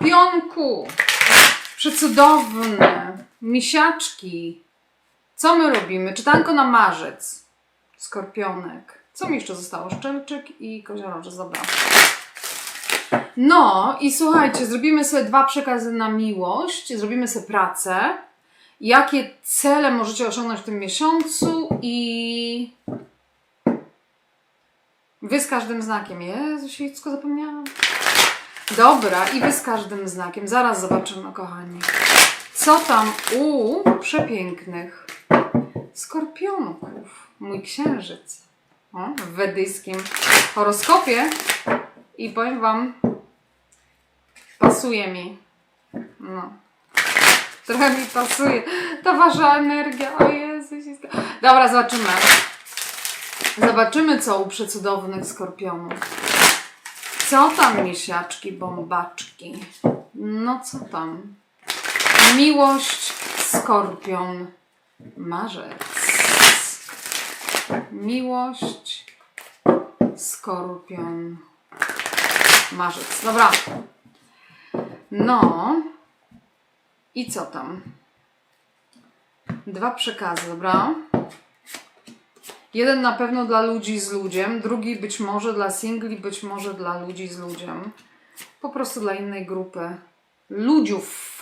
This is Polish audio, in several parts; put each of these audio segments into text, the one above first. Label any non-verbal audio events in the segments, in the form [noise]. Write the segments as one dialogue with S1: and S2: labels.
S1: Skorpionku! Przecudowne! Misiaczki! Co my robimy? Czytanko na marzec. Skorpionek. Co mi jeszcze zostało? Szczelczyk i koziorożec. Dobra. No i słuchajcie, zrobimy sobie dwa przekazy na miłość, zrobimy sobie pracę. Jakie cele możecie osiągnąć w tym miesiącu i wy z każdym znakiem. Jezu, świecko zapomniałam. Dobra, i z każdym znakiem. Zaraz zobaczymy, kochani. Co tam u przepięknych skorpionków? Mój księżyc. O, w wedyjskim horoskopie. I powiem wam, pasuje mi. No. Trochę mi pasuje. Ta wasza energia. O Jezu. Dobra, zobaczymy. Zobaczymy, co u przecudownych skorpionów. Co tam, misiaczki, bombaczki? No co tam? Miłość, skorpion, marzec. Miłość, skorpion, marzec. Dobra. No. I co tam? Dwa przekazy, dobra? Jeden na pewno dla ludzi z ludziem, drugi być może dla singli, być może dla ludzi z ludziem. Po prostu dla innej grupy. Ludziów.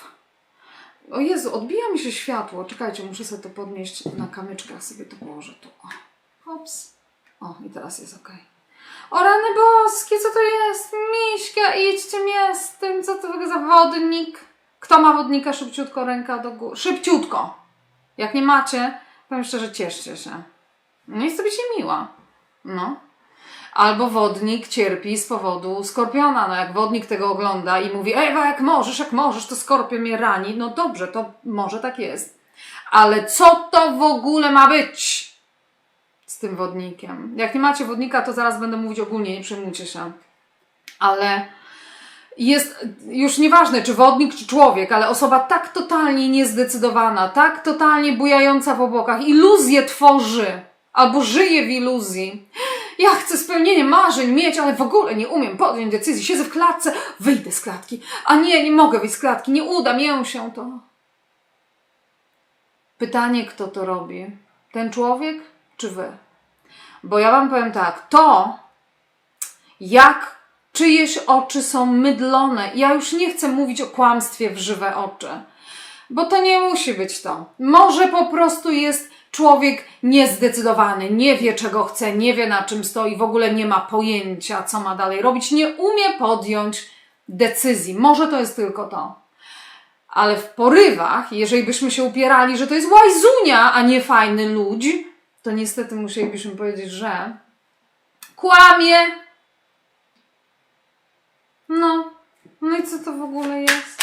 S1: O Jezu, odbija mi się światło. Czekajcie, muszę sobie to podnieść na kamyczkach, sobie to położę tu. O, hops. O, i teraz jest ok. O rany boskie, co to jest? Miśka, idźcie mnie z tym, co to za wodnik? Kto ma wodnika? Szybciutko ręka do góry. Szybciutko! Jak nie macie, powiem szczerze, cieszcie się. No i sobie się miła. No. Albo wodnik cierpi z powodu skorpiona. No jak wodnik tego ogląda i mówi, Ewa, jak możesz, jak możesz, to skorpion mnie rani. No dobrze, to może tak jest. Ale co to w ogóle ma być z tym wodnikiem? Jak nie macie wodnika, to zaraz będę mówić ogólnie, nie przejmujcie się. Ale jest już nieważne, czy wodnik, czy człowiek, ale osoba tak totalnie niezdecydowana, tak totalnie bujająca w obłokach, iluzję tworzy, albo żyje w iluzji. Ja chcę spełnienie marzeń mieć, ale w ogóle nie umiem podjąć decyzji. Siedzę w klatce, wyjdę z klatki. A nie, nie mogę wyjść z klatki, nie uda mi się to. Pytanie, kto to robi? Ten człowiek, czy wy? Bo ja wam powiem tak, to jak czyjeś oczy są mydlone. Ja już nie chcę mówić o kłamstwie w żywe oczy, bo to nie musi być to. Może po prostu jest człowiek niezdecydowany, nie wie czego chce, nie wie na czym stoi, w ogóle nie ma pojęcia, co ma dalej robić, nie umie podjąć decyzji. Może to jest tylko to. Ale w porywach, jeżeli byśmy się upierali, że to jest łajzunia, a nie fajny ludź, to niestety musielibyśmy powiedzieć, że kłamie, no, no i co to w ogóle jest?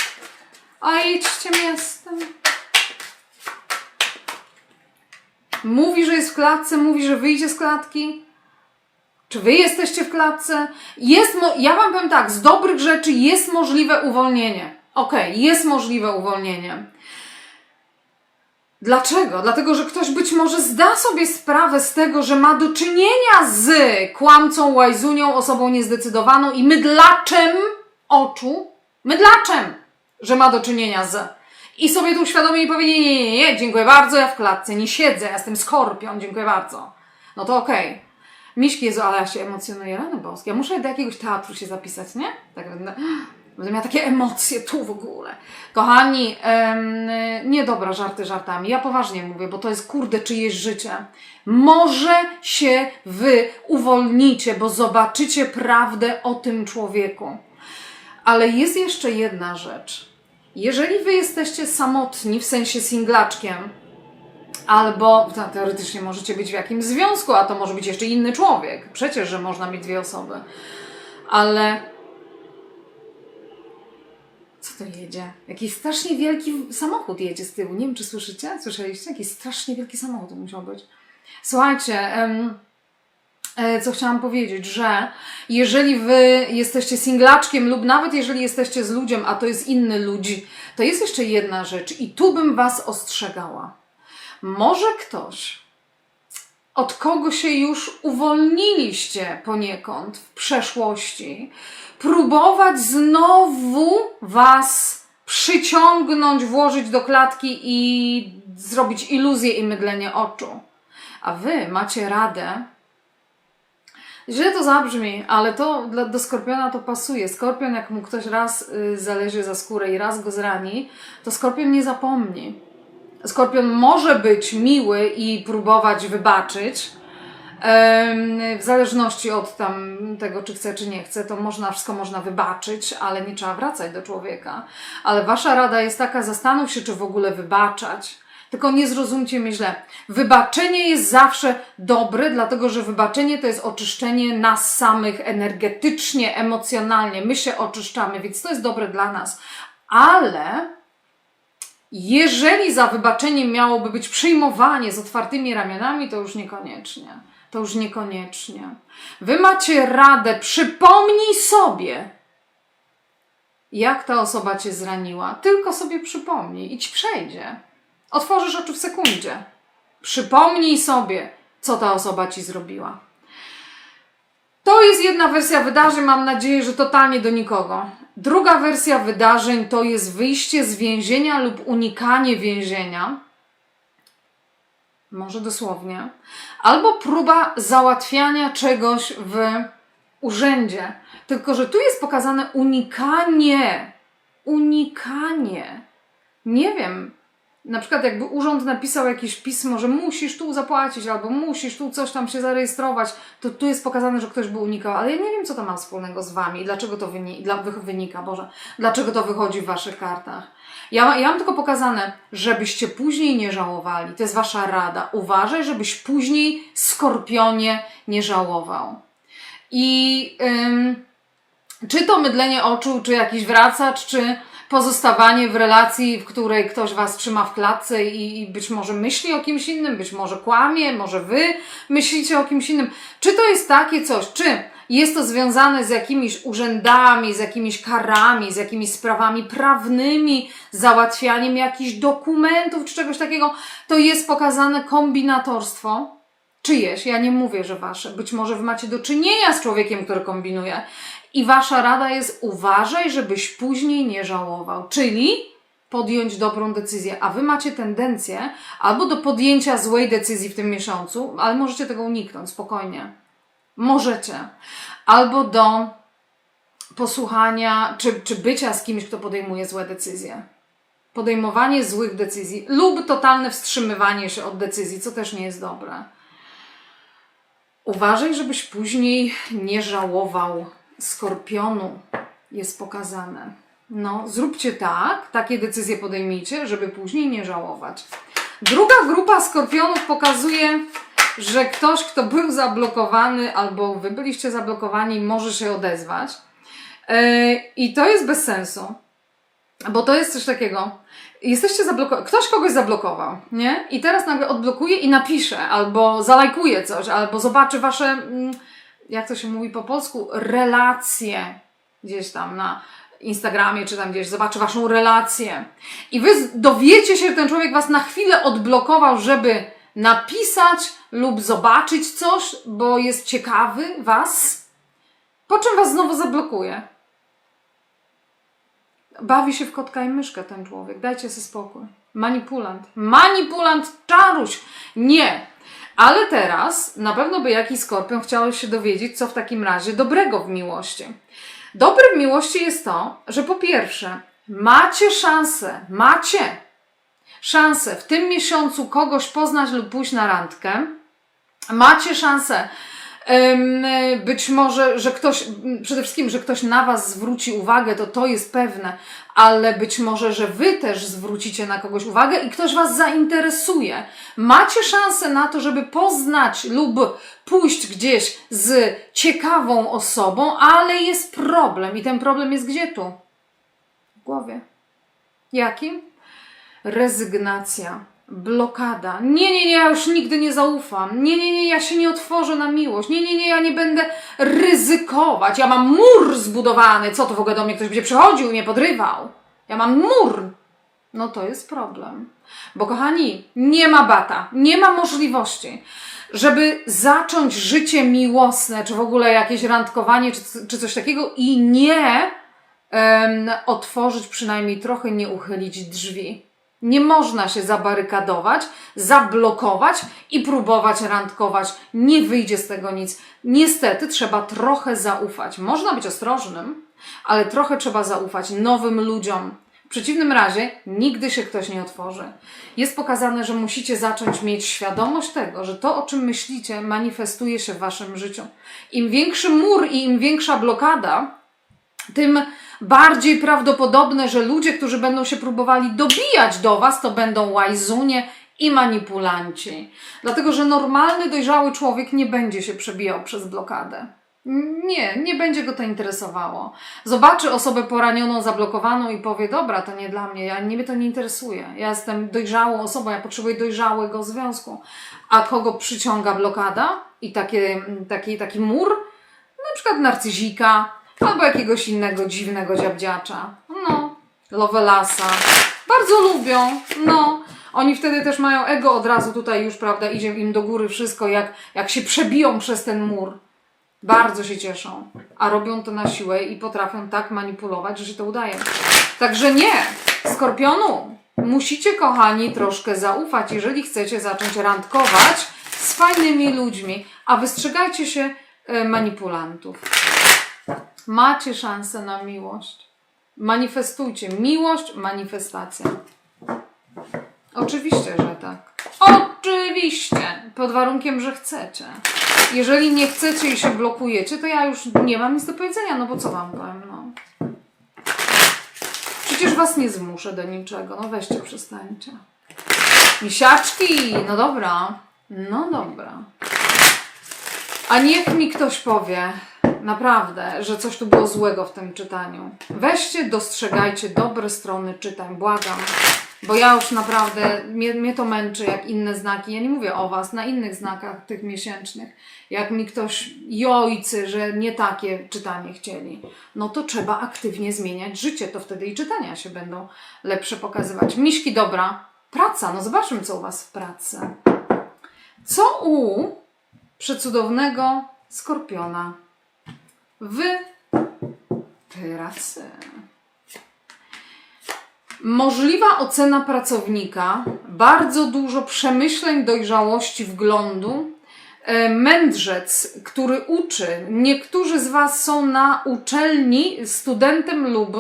S1: A idźcie miastem. Mówi, że jest w klatce, mówi, że wyjdzie z klatki. Czy wy jesteście w klatce? Jest ja wam powiem tak, z dobrych rzeczy jest możliwe uwolnienie. Okej, jest możliwe uwolnienie. Dlaczego? Dlatego, że ktoś być może zda sobie sprawę z tego, że ma do czynienia z kłamcą, łajzunią, osobą niezdecydowaną i mydlaczem oczu, mydlaczem, że ma do czynienia z. I sobie tu uświadomi i powie, nie, nie, nie, dziękuję bardzo, ja w klatce nie siedzę, ja jestem skorpion, dziękuję bardzo. No to okej. Miśki, Jezu, ale ja się emocjonuję, rany boskie. Ja muszę do jakiegoś teatru się zapisać, nie? Tak będę... Będę miała takie emocje tu w ogóle. Kochani, em, nie dobra, żarty żartami. Ja poważnie mówię, bo to jest kurde czyjeś życie. Może się wy uwolnicie, bo zobaczycie prawdę o tym człowieku. Ale jest jeszcze jedna rzecz. Jeżeli wy jesteście samotni, w sensie singlaczkiem, albo no, teoretycznie możecie być w jakimś związku, a to może być jeszcze inny człowiek. Przecież, że można mieć dwie osoby. Ale co to jedzie? Jakiś strasznie wielki samochód jedzie z tyłu. Nie wiem, czy słyszycie? Słyszeliście? Jakiś strasznie wielki samochód to musiał być. Słuchajcie, e, co chciałam powiedzieć, że jeżeli wy jesteście singlaczkiem lub nawet jeżeli jesteście z ludziem, a to jest inny ludzi, to jest jeszcze jedna rzecz i tu bym was ostrzegała. Może ktoś od kogo się już uwolniliście poniekąd w przeszłości, próbować znowu Was przyciągnąć, włożyć do klatki i zrobić iluzję i mydlenie oczu. A Wy macie radę. Źle to zabrzmi, ale to dla, do skorpiona to pasuje. Skorpion, jak mu ktoś raz y, zależy za skórę i raz go zrani, to skorpion nie zapomni. Skorpion może być miły i próbować wybaczyć. W zależności od tam tego, czy chce, czy nie chce, to można, wszystko można wybaczyć, ale nie trzeba wracać do człowieka. Ale wasza rada jest taka, zastanów się, czy w ogóle wybaczać. Tylko nie zrozumcie mnie źle. Wybaczenie jest zawsze dobre, dlatego że wybaczenie to jest oczyszczenie nas samych energetycznie, emocjonalnie. My się oczyszczamy, więc to jest dobre dla nas. Ale jeżeli za wybaczeniem miałoby być przyjmowanie z otwartymi ramionami, to już niekoniecznie. To już niekoniecznie. Wy macie radę, przypomnij sobie, jak ta osoba cię zraniła. Tylko sobie przypomnij i ci przejdzie. Otworzysz oczy w sekundzie. Przypomnij sobie, co ta osoba ci zrobiła. To jest jedna wersja wydarzeń, mam nadzieję, że totalnie do nikogo. Druga wersja wydarzeń to jest wyjście z więzienia lub unikanie więzienia. Może dosłownie. Albo próba załatwiania czegoś w urzędzie. Tylko, że tu jest pokazane unikanie. Unikanie. Nie wiem, na przykład jakby urząd napisał jakieś pismo, że musisz tu zapłacić albo musisz tu coś tam się zarejestrować, to tu jest pokazane, że ktoś by unikał, ale ja nie wiem, co to ma wspólnego z wami i dlaczego to wyni- dla, wy- wynika, Boże, dlaczego to wychodzi w waszych kartach. Ja, ja mam tylko pokazane, żebyście później nie żałowali. To jest wasza rada. Uważaj, żebyś później skorpionie nie żałował. I ym, czy to mydlenie oczu, czy jakiś wracacz, czy pozostawanie w relacji, w której ktoś was trzyma w klatce i, i być może myśli o kimś innym, być może kłamie, może wy myślicie o kimś innym. Czy to jest takie coś, czy jest to związane z jakimiś urzędami, z jakimiś karami, z jakimiś sprawami prawnymi, załatwianiem jakichś dokumentów czy czegoś takiego, to jest pokazane kombinatorstwo czyjeś, ja nie mówię, że wasze. Być może wy macie do czynienia z człowiekiem, który kombinuje. I wasza rada jest uważaj, żebyś później nie żałował. Czyli podjąć dobrą decyzję. A wy macie tendencję albo do podjęcia złej decyzji w tym miesiącu, ale możecie tego uniknąć spokojnie. Możecie. Albo do posłuchania, czy, czy bycia z kimś, kto podejmuje złe decyzje. Podejmowanie złych decyzji lub totalne wstrzymywanie się od decyzji, co też nie jest dobre. Uważaj, żebyś później nie żałował skorpionu. Jest pokazane. No, zróbcie tak, takie decyzje podejmijcie, żeby później nie żałować. Druga grupa skorpionów pokazuje, że ktoś, kto był zablokowany, albo wy byliście zablokowani, może się odezwać. Yy, I to jest bez sensu. Bo to jest coś takiego. Jesteście zablokowani. Ktoś kogoś zablokował, nie? I teraz nagle odblokuje i napisze, albo zalajkuje coś, albo zobaczy wasze, mm, jak to się mówi po polsku, relacje gdzieś tam na Instagramie, czy tam gdzieś, zobaczy waszą relację. I wy dowiecie się, że ten człowiek was na chwilę odblokował, żeby napisać lub zobaczyć coś, bo jest ciekawy was, po czym was znowu zablokuje. Bawi się w kotka i myszkę ten człowiek. Dajcie sobie spokój. Manipulant. Manipulant czaruś. Nie. Ale teraz na pewno by jakiś skorpion chciał się dowiedzieć, co w takim razie dobrego w miłości. Dobre w miłości jest to, że po pierwsze, macie szansę, macie szansę w tym miesiącu kogoś poznać lub pójść na randkę. Macie szansę być może, że ktoś, przede wszystkim, że ktoś na Was zwróci uwagę, to to jest pewne, ale być może, że Wy też zwrócicie na kogoś uwagę i ktoś Was zainteresuje. Macie szansę na to, żeby poznać lub pójść gdzieś z ciekawą osobą, ale jest problem i ten problem jest gdzie tu? W głowie. Jaki? rezygnacja, blokada. Nie, nie, nie, ja już nigdy nie zaufam. Nie, nie, nie, ja się nie otworzę na miłość. Nie, nie, nie, ja nie będę ryzykować. Ja mam mur zbudowany. Co to w ogóle do mnie ktoś będzie przychodził i mnie podrywał? Ja mam mur. No to jest problem. Bo kochani, nie ma bata, nie ma możliwości. żeby zacząć życie miłosne, czy w ogóle jakieś randkowanie, czy, czy coś takiego i nie em, otworzyć przynajmniej trochę, nie uchylić drzwi. Nie można się zabarykadować, zablokować i próbować randkować. Nie wyjdzie z tego nic. Niestety trzeba trochę zaufać. Można być ostrożnym, ale trochę trzeba zaufać nowym ludziom. W przeciwnym razie nigdy się ktoś nie otworzy. Jest pokazane, że musicie zacząć mieć świadomość tego, że to, o czym myślicie, manifestuje się w waszym życiu. Im większy mur i im większa blokada, tym bardziej prawdopodobne, że ludzie, którzy będą się próbowali dobijać do Was, to będą łajzunie i manipulanci. Dlatego, że normalny, dojrzały człowiek nie będzie się przebijał przez blokadę. Nie, nie będzie go to interesowało. Zobaczy osobę poranioną, zablokowaną i powie: Dobra, to nie dla mnie, ja, mnie to nie interesuje. Ja jestem dojrzałą osobą, ja potrzebuję dojrzałego związku. A kogo przyciąga blokada i takie, taki, taki mur? Na przykład narcyzika, albo jakiegoś innego dziwnego dziabdziacza. No, Lovelasa. Bardzo lubią, no. Oni wtedy też mają ego od razu tutaj już, prawda, idzie im do góry wszystko, jak, jak się przebiją przez ten mur. Bardzo się cieszą, a robią to na siłę i potrafią tak manipulować, że się to udaje. Także nie, Skorpionu, musicie, kochani, troszkę zaufać, jeżeli chcecie zacząć randkować z fajnymi ludźmi, a wystrzegajcie się e, manipulantów. Macie szansę na miłość. Manifestujcie. Miłość, manifestacja. Oczywiście, że tak. Oczywiście! Pod warunkiem, że chcecie. Jeżeli nie chcecie i się blokujecie, to ja już nie mam nic do powiedzenia, no bo co wam powiem, no. Przecież was nie zmuszę do niczego, no weźcie, przestańcie. Misiaczki, no dobra, no dobra. A niech mi ktoś powie, naprawdę, że coś tu było złego w tym czytaniu. Weźcie, dostrzegajcie dobre strony czytań, błagam. Bo ja już naprawdę, mnie, mnie to męczy jak inne znaki. Ja nie mówię o Was, na innych znakach tych miesięcznych. Jak mi ktoś jojcy, że nie takie czytanie chcieli, no to trzeba aktywnie zmieniać życie. To wtedy i czytania się będą lepsze pokazywać. Miśki, dobra. Praca, no zobaczmy, co u Was w pracy. Co u przecudownego skorpiona w pracy? Możliwa ocena pracownika, bardzo dużo przemyśleń, dojrzałości, wglądu, e, mędrzec, który uczy. Niektórzy z Was są na uczelni studentem lub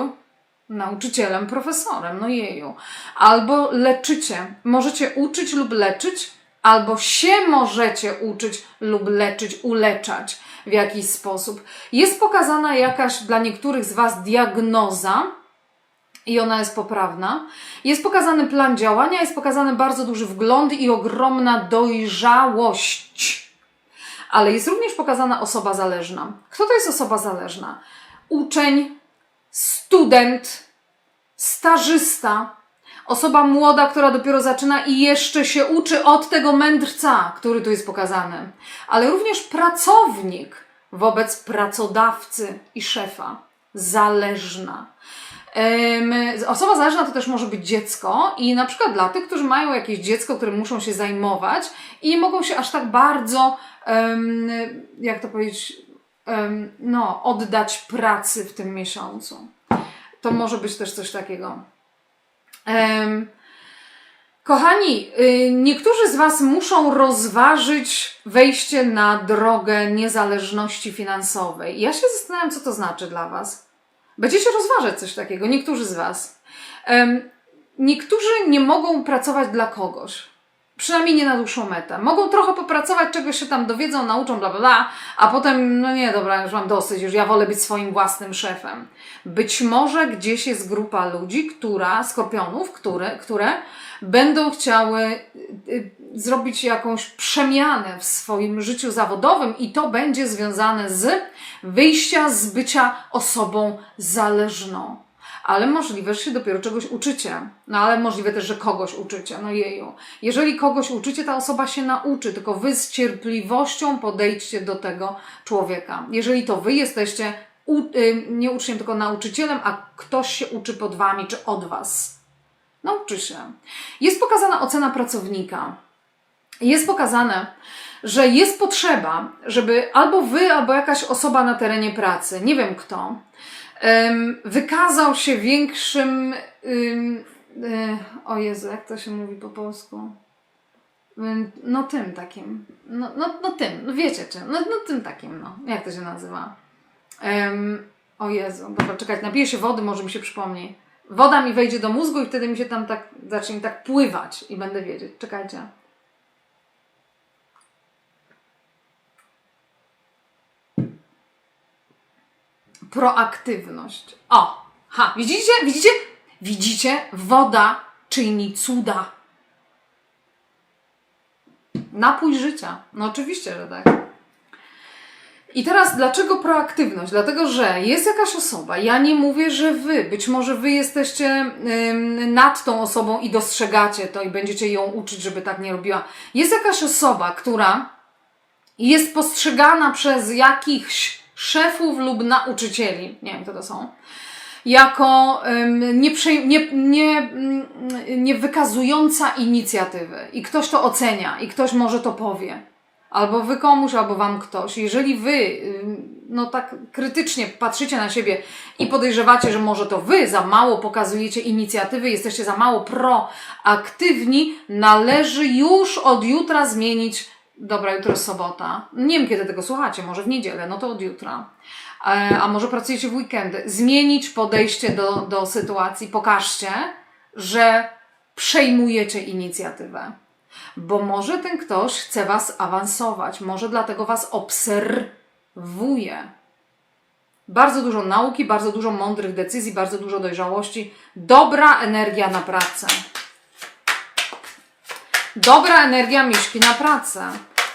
S1: nauczycielem, profesorem, no jeju. Albo leczycie. Możecie uczyć lub leczyć, albo się możecie uczyć lub leczyć, uleczać w jakiś sposób. Jest pokazana jakaś dla niektórych z Was diagnoza, i ona jest poprawna. Jest pokazany plan działania, jest pokazany bardzo duży wgląd i ogromna dojrzałość. Ale jest również pokazana osoba zależna. Kto to jest osoba zależna? Uczeń, student, stażysta, osoba młoda, która dopiero zaczyna i jeszcze się uczy od tego mędrca, który tu jest pokazany, ale również pracownik wobec pracodawcy i szefa. Zależna. Osoba zależna to też może być dziecko i na przykład dla tych, którzy mają jakieś dziecko, którym muszą się zajmować i nie mogą się aż tak bardzo, jak to powiedzieć, no, oddać pracy w tym miesiącu. To może być też coś takiego. Em, Kochani, y, niektórzy z Was muszą rozważyć wejście na drogę niezależności finansowej. Ja się zastanawiam, co to znaczy dla Was. Będziecie rozważać coś takiego, niektórzy z Was. Em, niektórzy nie mogą pracować dla kogoś. Przynajmniej nie na dłuższą metę. Mogą trochę popracować, czegoś się tam dowiedzą, nauczą, bla, bla, bla, a potem, no nie, dobra, już mam dosyć, już ja wolę być swoim własnym szefem. Być może gdzieś jest grupa ludzi, która, skorpionów, które, które będą chciały y, y, zrobić jakąś przemianę w swoim życiu zawodowym i to będzie związane z wyjścia z bycia osobą zależną. Ale możliwe, że się dopiero czegoś uczycie. No ale możliwe też, że kogoś uczycie. No jeju. Jeżeli kogoś uczycie, ta osoba się nauczy, tylko wy z cierpliwością podejdźcie do tego człowieka. Jeżeli to wy jesteście u, y, nie uczniem, tylko nauczycielem, a ktoś się uczy pod wami czy od was. Nauczy się. Jest pokazana ocena pracownika. Jest pokazane, że jest potrzeba, żeby albo wy, albo jakaś osoba na terenie pracy, nie wiem kto, wykazał się większym. ym, y, o Jezu, jak to się mówi po polsku? No tym takim. No, no, no tym, no wiecie czym. No, no tym takim, no. Jak to się nazywa? Em, o Jezu, dobra, czekać, napiję się wody, może mi się przypomni. Woda mi wejdzie do mózgu i wtedy mi się tam tak zacznie tak pływać i będę wiedzieć. Czekajcie. Proaktywność. O! Ha, widzicie? Widzicie? Widzicie? Woda czyni cuda. Napój życia. No oczywiście, że tak. I teraz dlaczego proaktywność? Dlatego, że jest jakaś osoba, ja nie mówię, że wy, być może wy jesteście nad tą osobą i dostrzegacie to i będziecie ją uczyć, żeby tak nie robiła. Jest jakaś osoba, która jest postrzegana przez jakichś szefów lub nauczycieli, nie wiem kto to są, jako nie, nie, nie, mm, nie wykazująca inicjatywy. I ktoś to ocenia, i ktoś może to powie. Albo wy komuś, albo wam ktoś. Jeżeli wy, no tak krytycznie patrzycie na siebie i podejrzewacie, że może to wy za mało pokazujecie inicjatywy, jesteście za mało proaktywni, należy już od jutra zmienić. Dobra, jutro sobota. Nie wiem, kiedy tego słuchacie, może w niedzielę, no to od jutra. E, A może pracujecie w weekendy. Zmienić podejście do, do sytuacji. Pokażcie, że przejmujecie inicjatywę. Bo może ten ktoś chce Was awansować, może dlatego Was obserwuje. Bardzo dużo nauki, bardzo dużo mądrych decyzji, bardzo dużo dojrzałości, dobra energia na pracę. Dobra energia mieszki na pracę.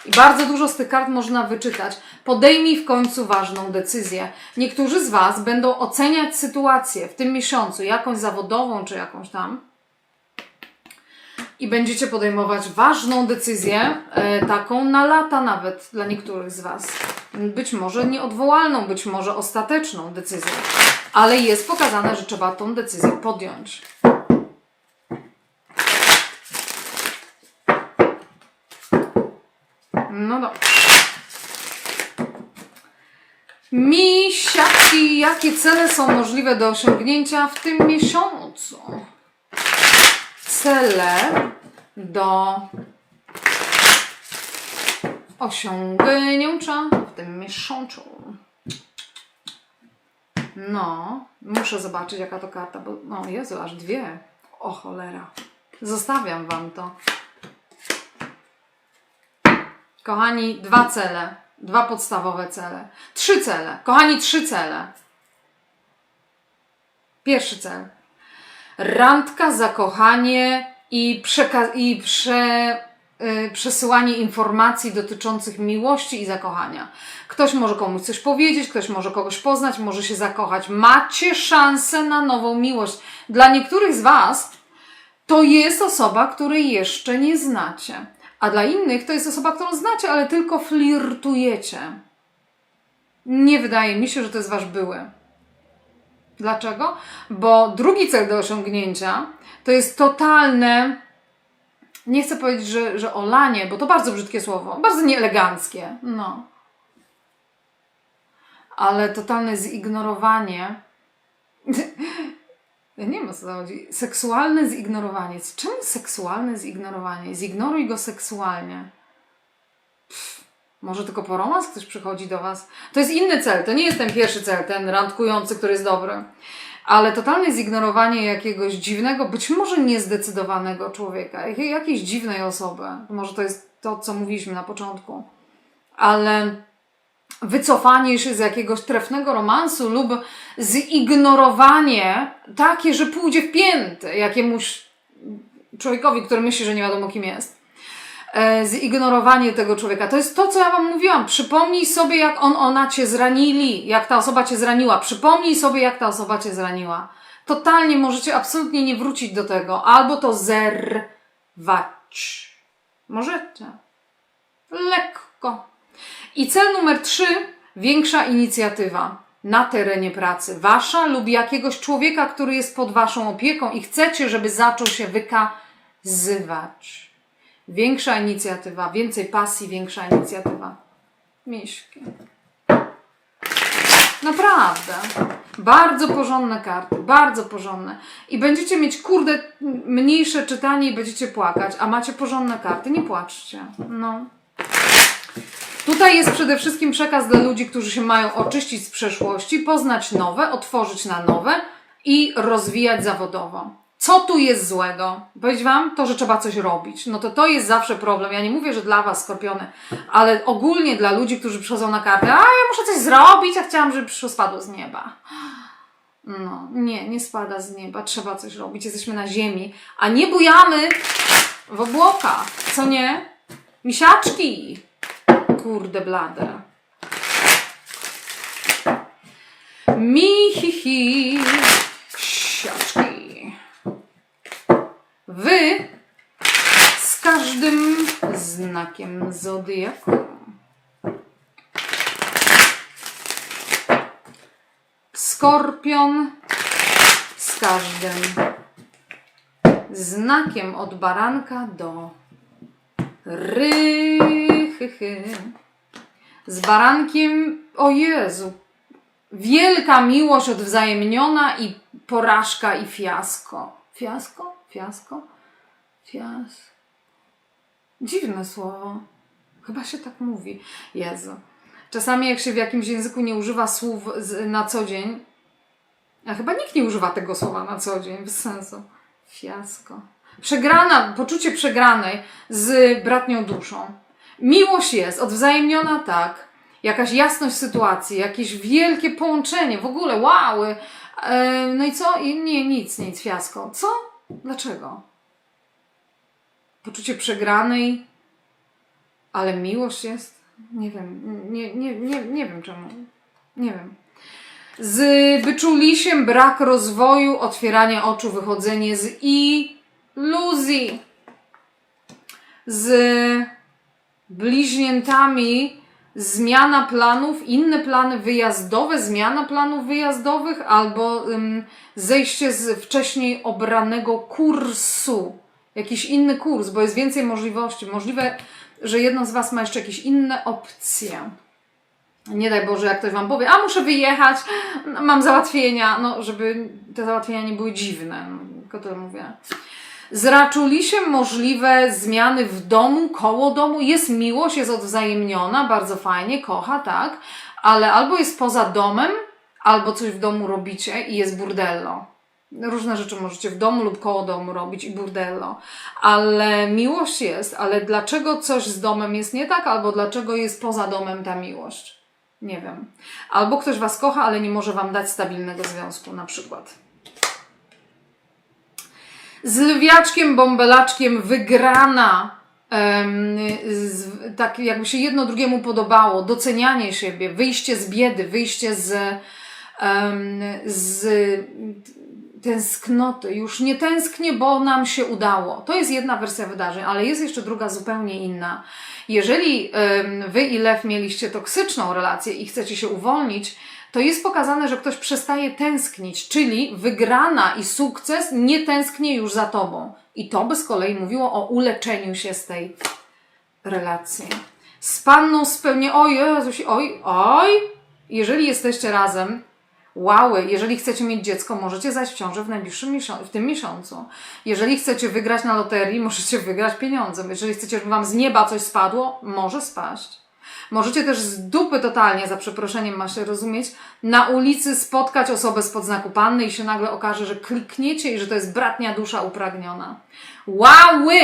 S1: I bardzo dużo z tych kart można wyczytać. Podejmij w końcu ważną decyzję. Niektórzy z Was będą oceniać sytuację w tym miesiącu, jakąś zawodową czy jakąś tam i będziecie podejmować ważną decyzję, e, taką na lata nawet dla niektórych z Was. Być może nieodwołalną, być może ostateczną decyzję, ale jest pokazane, że trzeba tą decyzję podjąć. No dobrze. Misiaki, jakie cele są możliwe do osiągnięcia w tym miesiącu? cele do osiągnięcia w tym miesiącu. No, muszę zobaczyć jaka to karta, bo no Jezu, aż dwie. O cholera. Zostawiam Wam to. Kochani, dwa cele. Dwa podstawowe cele. Trzy cele. Kochani, trzy cele. Pierwszy cel randka, zakochanie i, przeka- i prze, y, przesyłanie informacji dotyczących miłości i zakochania. Ktoś może komuś coś powiedzieć, ktoś może kogoś poznać, może się zakochać. Macie szansę na nową miłość. Dla niektórych z Was to jest osoba, której jeszcze nie znacie. A dla innych to jest osoba, którą znacie, ale tylko flirtujecie. Nie wydaje mi się, że to jest Wasz były. Dlaczego? Bo drugi cel do osiągnięcia to jest totalne, nie chcę powiedzieć, że, że olanie, bo to bardzo brzydkie słowo, bardzo nieeleganckie, no. Ale totalne zignorowanie. [laughs] Ja nie wiem o co chodzi. Seksualne zignorowanie. Czemu seksualne zignorowanie? Zignoruj go seksualnie. Pff, może tylko po romans ktoś przychodzi do Was? To jest inny cel, to nie jest ten pierwszy cel, ten randkujący, który jest dobry. Ale totalne zignorowanie jakiegoś dziwnego, być może niezdecydowanego człowieka, jakiej- jakiejś dziwnej osoby. Może to jest to, co mówiliśmy na początku. Ale wycofanie się z jakiegoś trefnego romansu lub zignorowanie takie, że pójdzie w pięty jakiemuś człowiekowi, który myśli, że nie wiadomo kim jest e, zignorowanie tego człowieka. To jest to, co ja Wam mówiłam. Przypomnij sobie, jak on, ona Cię zranili, jak ta osoba Cię zraniła. Przypomnij sobie, jak ta osoba Cię zraniła. Totalnie możecie absolutnie nie wrócić do tego. Albo to zerwać. Możecie. Lekko. I cel numer trzy. Większa inicjatywa na terenie pracy. Wasza lub jakiegoś człowieka, który jest pod Waszą opieką i chcecie, żeby zaczął się wykazywać Większa inicjatywa, więcej pasji, większa inicjatywa. Miśki. Naprawdę. Bardzo porządne karty, bardzo porządne. I będziecie mieć, kurde, mniejsze czytanie i będziecie płakać, a macie porządne karty. Nie płaczcie. No. Tutaj jest przede wszystkim przekaz dla ludzi, którzy się mają oczyścić z przeszłości, poznać nowe, otworzyć na nowe i rozwijać zawodowo. Co tu jest złego? Powiedzieć Wam to, że trzeba coś robić. No to to jest zawsze problem. Ja nie mówię, że dla Was, skorpiony, ale ogólnie dla ludzi, którzy przychodzą na kartę, a ja muszę coś zrobić, a chciałam, żeby przyszło spadło z nieba. No, nie, nie spada z nieba, trzeba coś robić. Jesteśmy na ziemi, a nie bujamy w obłokach, co nie? Misiaczki! Kurde blade. Mi, hi, hi. Wy z każdym znakiem zodiaku. Skorpion z każdym znakiem od baranka do rychy. Z barankiem, o Jezu, wielka miłość odwzajemniona i porażka i fiasko. Fiasko? Fiasko? Fias. Dziwne słowo. Chyba się tak mówi. Jezu. Czasami jak się w jakimś języku nie używa słów na co dzień, a chyba nikt nie używa tego słowa na co dzień, bez sensu. Fiasko. Przegrana, poczucie przegranej z bratnią duszą. Miłość jest, odwzajemniona tak. Jakaś jasność sytuacji, jakieś wielkie połączenie, w ogóle wow. E, no i co? I nie, nic, nic, fiasko. Co? Dlaczego? Poczucie przegranej, ale miłość jest? Nie wiem, nie, nie, nie, nie wiem czemu. Nie wiem. Z wyczulisiem brak rozwoju, otwieranie oczu, wychodzenie z iluzji. Z bliźniętami zmiana planów, inne plany wyjazdowe, zmiana planów wyjazdowych albo ym, zejście z wcześniej obranego kursu. Jakiś inny kurs, bo jest więcej możliwości. Możliwe, że jedno z Was ma jeszcze jakieś inne opcje. Nie daj Boże, jak ktoś Wam powie, a muszę wyjechać, mam załatwienia, no żeby te załatwienia nie były dziwne, no, tylko to mówię. Z raczulisiem możliwe zmiany w domu, koło domu. Jest miłość, jest odwzajemniona, bardzo fajnie, kocha, tak, ale albo jest poza domem, albo coś w domu robicie i jest burdello. Różne rzeczy możecie w domu lub koło domu robić i burdello. Ale miłość jest, ale dlaczego coś z domem jest nie tak, albo dlaczego jest poza domem ta miłość? Nie wiem. Albo ktoś Was kocha, ale nie może Wam dać stabilnego związku, na przykład z lwiaczkiem, bąbelaczkiem wygrana. tak jakby się jedno drugiemu podobało, docenianie siebie, wyjście z biedy, wyjście z, z tęsknoty. Już nie tęsknię, bo nam się udało. To jest jedna wersja wydarzeń, ale jest jeszcze druga zupełnie inna. Jeżeli wy i lew mieliście toksyczną relację i chcecie się uwolnić, to jest pokazane, że ktoś przestaje tęsknić, czyli wygrana i sukces nie tęsknię już za tobą. I to by z kolei mówiło o uleczeniu się z tej relacji. Z panną spełnie, oj, Jezuś, oj, oj, jeżeli jesteście razem, Łały, jeżeli chcecie mieć dziecko, możecie zajść w ciążę w najbliższym miesiącu, w tym miesiącu. Jeżeli chcecie wygrać na loterii, możecie wygrać pieniądze. Jeżeli chcecie, żeby wam z nieba coś spadło, może spaść. Możecie też z dupy totalnie, za przeproszeniem ma się rozumieć, na ulicy spotkać osobę spod znaku panny i się nagle okaże, że klikniecie i że to jest bratnia dusza upragniona. Łały!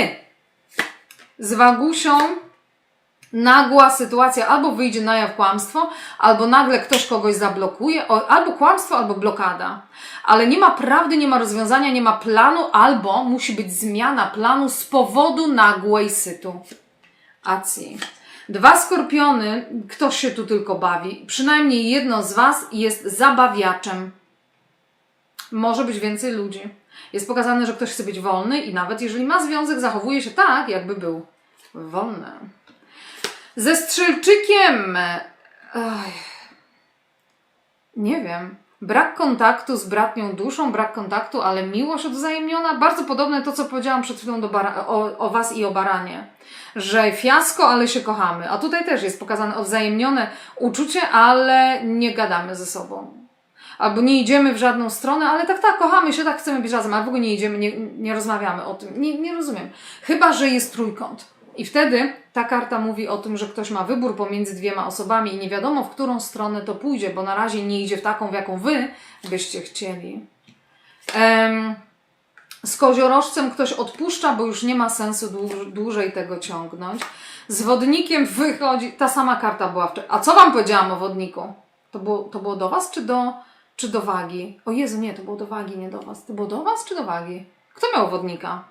S1: Z Wagusią nagła sytuacja, albo wyjdzie na jaw kłamstwo, albo nagle ktoś kogoś zablokuje, albo kłamstwo, albo blokada. Ale nie ma prawdy, nie ma rozwiązania, nie ma planu, albo musi być zmiana planu z powodu nagłej sytuacji. Dwa skorpiony, ktoś się tu tylko bawi, przynajmniej jedno z Was jest zabawiaczem. Może być więcej ludzi. Jest pokazane, że ktoś chce być wolny i nawet jeżeli ma związek, zachowuje się tak, jakby był wolny. Ze strzelczykiem. Nie wiem. Brak kontaktu z bratnią duszą, brak kontaktu, ale miłość odwzajemniona. Bardzo podobne to, co powiedziałam przed chwilą do o, o Was i o baranie. Że fiasko, ale się kochamy. A tutaj też jest pokazane odwzajemnione uczucie, ale nie gadamy ze sobą. Albo nie idziemy w żadną stronę, ale tak, tak, kochamy się, tak chcemy być razem, ogóle nie idziemy, nie, nie rozmawiamy o tym. Nie, nie rozumiem. Chyba, że jest trójkąt. I wtedy ta karta mówi o tym, że ktoś ma wybór pomiędzy dwiema osobami i nie wiadomo, w którą stronę to pójdzie, bo na razie nie idzie w taką, w jaką wy byście chcieli. Em, z koziorożcem ktoś odpuszcza, bo już nie ma sensu dłu- dłużej tego ciągnąć. Z wodnikiem wychodzi, ta sama karta była wczoraj. A co Wam powiedziałam o wodniku? To było, to było do Was czy do, czy do wagi? O Jezu, nie, to było do wagi, nie do Was. To było do Was czy do wagi? Kto miał wodnika?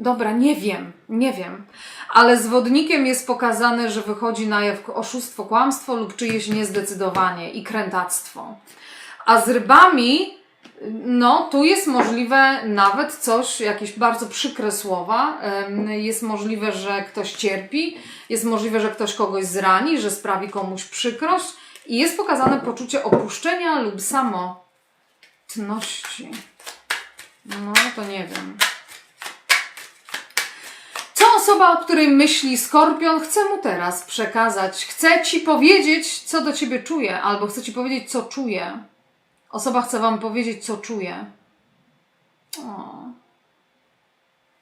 S1: Dobra, nie wiem, nie wiem. Ale z wodnikiem jest pokazane, że wychodzi na jaw oszustwo, kłamstwo lub czyjeś niezdecydowanie i krętactwo. A z rybami, no, tu jest możliwe nawet coś, jakieś bardzo przykre słowa. Jest możliwe, że ktoś cierpi, jest możliwe, że ktoś kogoś zrani, że sprawi komuś przykrość. I jest pokazane poczucie opuszczenia lub samotności. No, to nie wiem. Osoba, o której myśli Skorpion, chce mu teraz przekazać? Chce ci powiedzieć, co do ciebie czuje, albo chce ci powiedzieć, co czuje. Osoba chce wam powiedzieć, co czuje. O.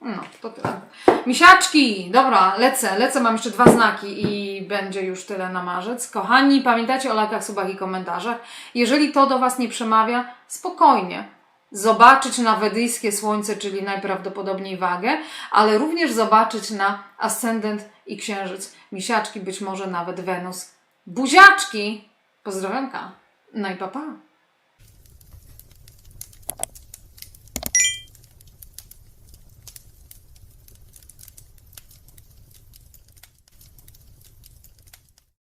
S1: No, to tyle. Misiaczki! Dobra, lecę, lecę, mam jeszcze dwa znaki i będzie już tyle na marzec. Kochani, pamiętajcie o lajkach, subach i komentarzach. Jeżeli to do Was nie przemawia, spokojnie. Zobaczyć na wedyjskie słońce, czyli najprawdopodobniej wagę, ale również zobaczyć na ascendent i księżyc. Misiaczki, być może nawet Wenus. Buziaczki! Pozdrowionka. No i papa. Pa.